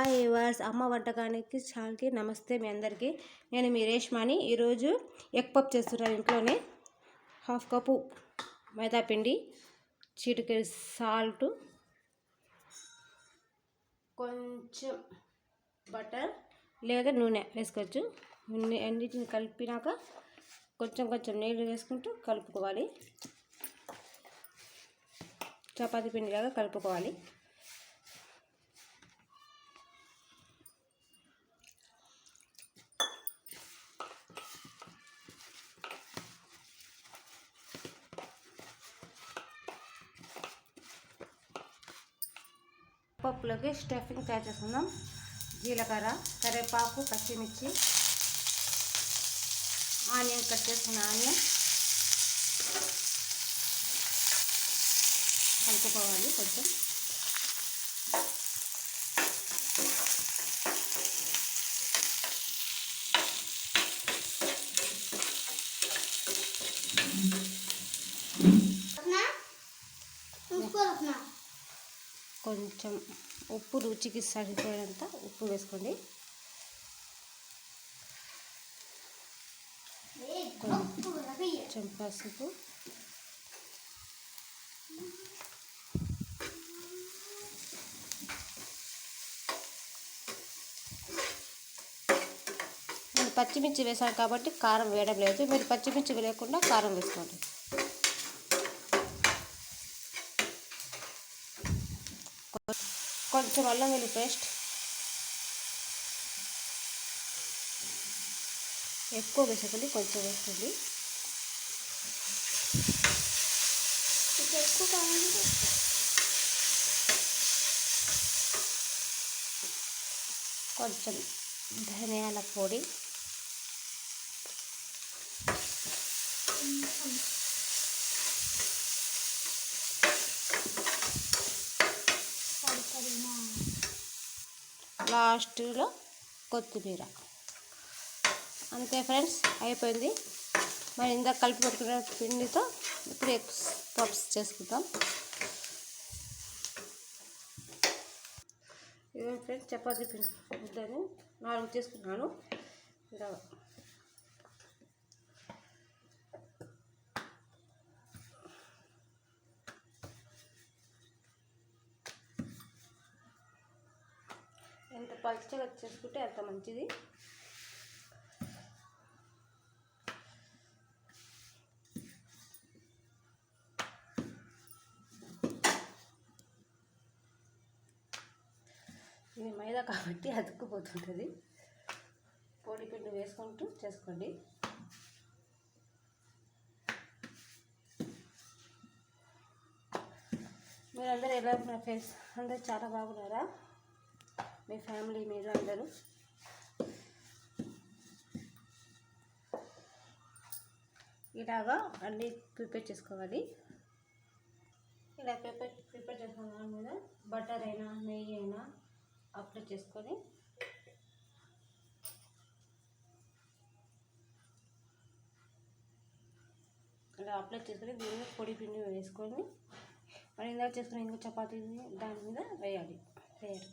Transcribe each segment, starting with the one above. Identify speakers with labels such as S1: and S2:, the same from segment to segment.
S1: Hi verse అమ్మ వంటకానికి చాలకి నమస్తే మీ అందరికీ. నేను మీ రేష్మాని. ఈరోజు ఎగ్ పప్ చేస్తున్నాను ఇంట్లోనే. హాఫ్ కప్పు మైదా పిండి చిటికెడు సాల్ట్ కొంచెం బటర్ లేదా నూనె వేసుకోవచ్చు. నూనె అన్నిటిని కలిపినాక కొంచెం కొంచెం నీళ్ళు వేసుకుంటూ కలుపుకోవాలి. చపాతీ పిండిలాగా కలుపుకోవాలి. పప్పులోకి స్టఫింగ్ తయారు చేసుకుందాం. జీలకర్ర కరివేపాకు పచ్చిమిర్చి ఆనియన్ కట్ చేసుకున్న ఆనియన్ కలుపుకోవాలి కొంచెం. కొంచెం ఉప్పు రుచికి సరిపోయేంత ఉప్పు వేసుకోండి. కొంచెం పసుపు. పచ్చిమిర్చి వేసాను కాబట్టి కారం వేయడం లేదు. మీరు పచ్చిమిర్చి లేకుండా కారం వేసుకోండి. కొంచెం అల్లం వెల్లి పేస్ట్. ఎక్కువ వేసుకోండి కొంచెం వేసుకోండి. ఎక్కువ కావాలంటే కొంచెం ధనియాల పొడి. లాస్ట్లో కొత్తిమీర. అంతే ఫ్రెండ్స్ అయిపోయింది. మరి ఇందాక కలిపి పెట్టుకున్న పిండితో ఇప్పుడు ఎగ్స్ పప్స్ చేసుకుందాం. ఇదే ఫ్రెండ్స్ చపాతీ పిండి. ముద్దని నాలుగు చేసుకున్నాను ఇలా ఎంత పలుచగా చేసుకుంటే అంత మంచిది? ఇది మైదా కాబట్టి అతుక్కుపోతుంటుంది. పొడి పిండి వేసుకుంటూ చేసుకోండి. మీరందరూ ఎలా ఉన్నారు ఫ్రెండ్స్? అందరూ చాలా బాగున్నారా? మీ ఫ్యామిలీ మీరు అందరూ. ఇలాగా అన్నీ ప్రిపేర్ చేసుకోవాలి. ఇలా ప్రిపేర్ ప్రిపేర్ చేసుకున్న దాని మీద బటర్ అయినా నెయ్యి అయినా అప్లై చేసుకొని ఇలా అప్లై చేసుకొని దీని మీద పొడి పిండి వేసుకొని మరి ఇందాక చేసుకుని ఇంకో చపాతీని దాని మీద వేయాలి. వేయాలి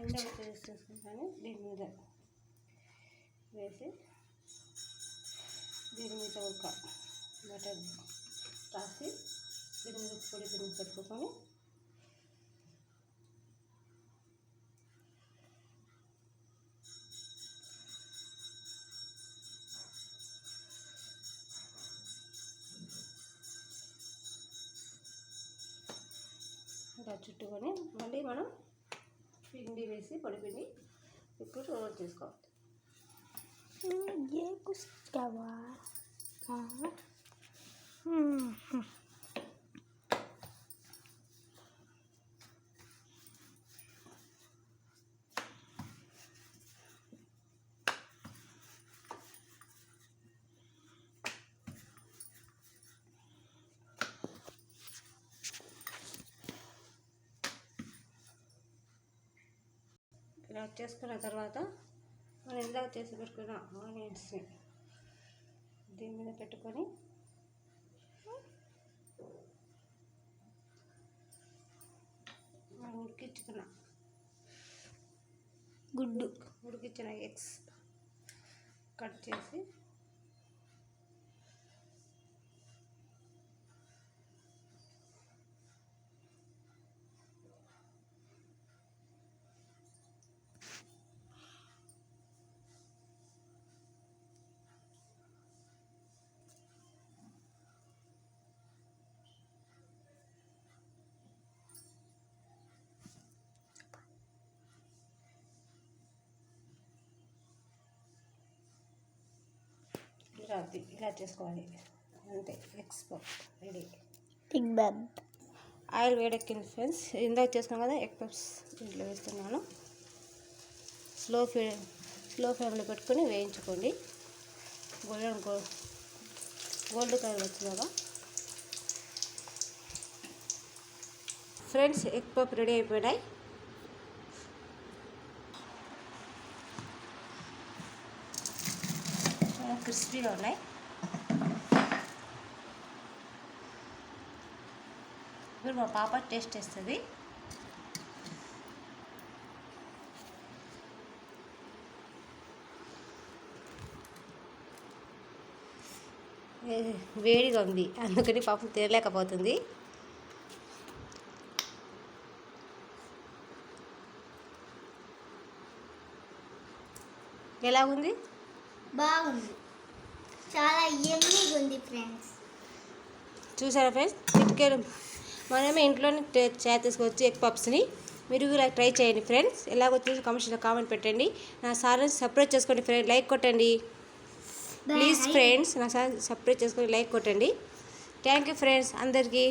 S1: ఇందాక చేసి చేసుకుంటాను దీని మీద వేసి దీని మీద ఒక బటర్ రాసి దీని మీద పొడి తిరిగి పెట్టుకొని చుట్టుకొని మళ్ళీ మనం పిండి వేసి పొడిపిండి ఇప్పుడు రోల్ చేసుకోవాలి.
S2: ఏ కుస్తావా?
S1: ఇలా చేసుకున్న తర్వాత మనం ఇందాక చేసి పెట్టుకున్న ఆనియన్స్ని దీని మీద పెట్టుకొని మనం ఉడికించుకున్న
S2: గుడ్డు.
S1: ఉడికించిన ఎగ్స్ కట్ చేసి ఇలా ది- ఇలా చేసుకోవాలి. అంతే. ఎగ్స్ రెడీ
S2: బిగ్ బబ్
S1: ఆయిల్ వేడెక్కింది ఫ్రెండ్స్. ఇందాక చేసుకున్నాం కదా ఎగ్ పప్స్ ఇంట్లో వేస్తున్నాను. స్లో ఫ్లేమ్ స్లో ఫ్లేమ్లో పెట్టుకొని వేయించుకోండి. గోల్డెన్ గో గోల్డ్ కలర్ వచ్చేలాగా ఫ్రెండ్స్ ఎగ్ పప్ రెడీ అయిపోయినాయి. క్రిస్పీగా ఉన్నాయి. ఇప్పుడు మా పాప టేస్ట్ చేస్తుంది. వేడిగా ఉంది. అందుకని పాపం తినలేకపోతుంది. ఎలా ఉంది?
S2: బాగుంది. చాలా ఎమ్మీగా ఉంది ఫ్రెండ్స్
S1: చూసారా ఫ్రెండ్స్ చిటికెలు మనమే ఇంట్లోనే చేసుకోవచ్చు ఎగ్ పప్స్ని మీరు ఇలా ట్రై చేయండి ఫ్రెండ్స్ ఎలాగో చూసి కామెంట్స్లో కామెంట్ పెట్టండి. నా సార్ని సపరేట్ చేసుకోండి ఫ్రెండ్ లైక్ కొట్టండి. ప్లీజ్ ఫ్రెండ్స్ నా సార్ సపరేట్ చేసుకొని లైక్ కొట్టండి. థ్యాంక్ యూ ఫ్రెండ్స్ అందరికీ.